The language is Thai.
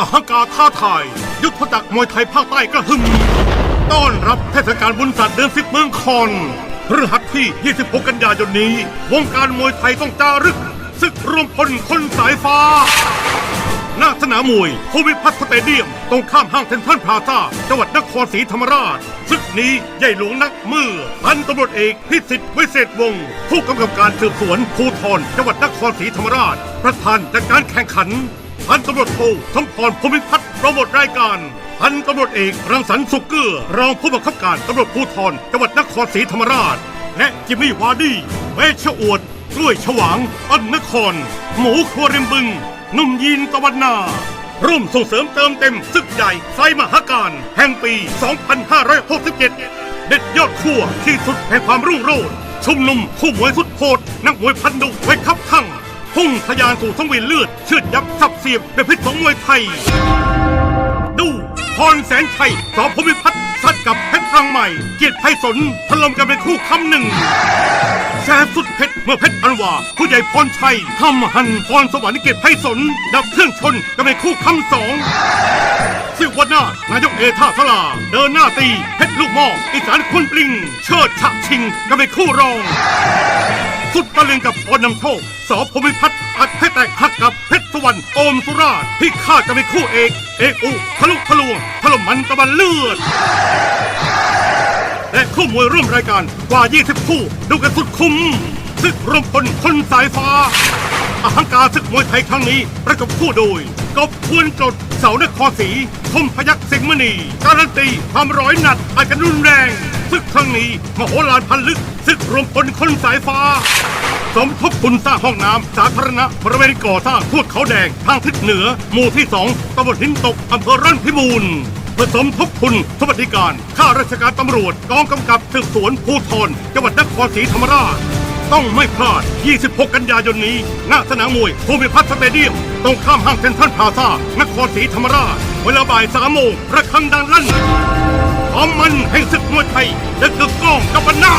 อหังการท้าทาย ยุทธจักรมวยไทยภาคใต้กระหึ่มต้อนรับเทศกาลบุญศาสตร์เดือนสิบเมืองคอนพฤหัสที่ 26 กันยายนนี้ วงการมวยไทยต้องจารึกศึกรวมพลคนสายฟ้า หน้าสนามมวยภูมิพัฒน์สเตเดียม ตรงข้ามห้างเซ็นทรัลพลาซ่าจังหวัดนครศรีธรรมราชศึกนี้ใหญ่หลวงนักมือพันตำรวจเอกพิสิทธิ์วิเศษวงศ์ผู้กำกับการสืบสวนภูธรจังหวัดนครศรีธรรมราช ประธานจัดการแข่งขัน พันตำรวจโทสมพรภูมิพัฒน์โปรโมทรายการ พันตำรวจเอกรังสรรค์สุกเกื้อ รองผู้บังคับการตำรวจภูธรจังหวัดนครศรีธรรมราช และจิมมี่วาร์ดี้เวชอวดกล้วยฉวางอันนคร หมูครัวริมบึง นุ่มยีนตะวันนา ร่วมส่งเสริมเติมเต็มศึกใหญ่ไซมหาการแห่งปี 2567 เด็ดยอดขั้วที่สุดแห่งความรุ่งโรจน์ชุมนุมคู่มวยสุดโหดนักมวยพันดุไว้ครับ พุ่งทะยานสู่สังเวียนเลือด เชือดยับสับเสียบด้วยพิษของมวยไทย ดูพรแสนชัยสอภูมิพัฒน์สัดกับเพชรรังใหม่ เกียรติไพศาลถล่มกันเป็นคู่คำหนึ่งแซ่สุดเพชรเมื่อเพชรอันวา ผู้ใหญ่พรชัยทำหันพรสวรรค์เกียรติไพศาลดับเครื่องชนกันเป็นคู่คำสองสิวนานายกเอท่าสลา เดินหน้าตี เพชรลูกหม้ออีสานคุณปลิง เชิดฉะชิงกันเป็นคู่รอง สุดตะลึงกับพรนำโชคสอภูมิพัฒน์อัดให้แตกหักกับเพชรสุวรรณโอมสุราชที่ข้าจะเป็นคู่เอก เอกอุทะลุทะลวงถล่มมันตะวันเลือด และคู่มวยร่วมรายการกว่า 20 คู่ ดูกันสุดคุ้มศึกรวมพลคนสายฟ้าอหังการศึกมวยไทยครั้งนี้ประกบคู่โดยกบควรจดเสานครศรีคมพยักสิงห์มณี การันตีความร้อยหนัดอาจจะรุนแรง ศึกครั้งนี้มโหฬารพันลึกศึกรวมพลคนสายฟ้า สมทบทุนสร้างห้องน้ำสาธารณะบริเวณก่อสร้างทูดเขาแดงทางทิศเหนือ หมู่ที่2ตำบลหินตกอำเภอร่อนพิบูลผสมทบทุนสวัสดิการ ข้าราชการตำรวจกองกำกับสืบสวนภูธรจังหวัดนครศรีธรรมราช ต้องไม่พลาด 26 กันยายนนี้ณสนามมวยภูมิพัฒน์สเตเดียม ตรงข้ามห้างเซ็นทรัลพลาซ่า นครศรีธรรมราช เวลาบ่ายสามโมงระฆังดังลั่น ความมันแห่งศึกมวยไทยและกึกก้องกับนา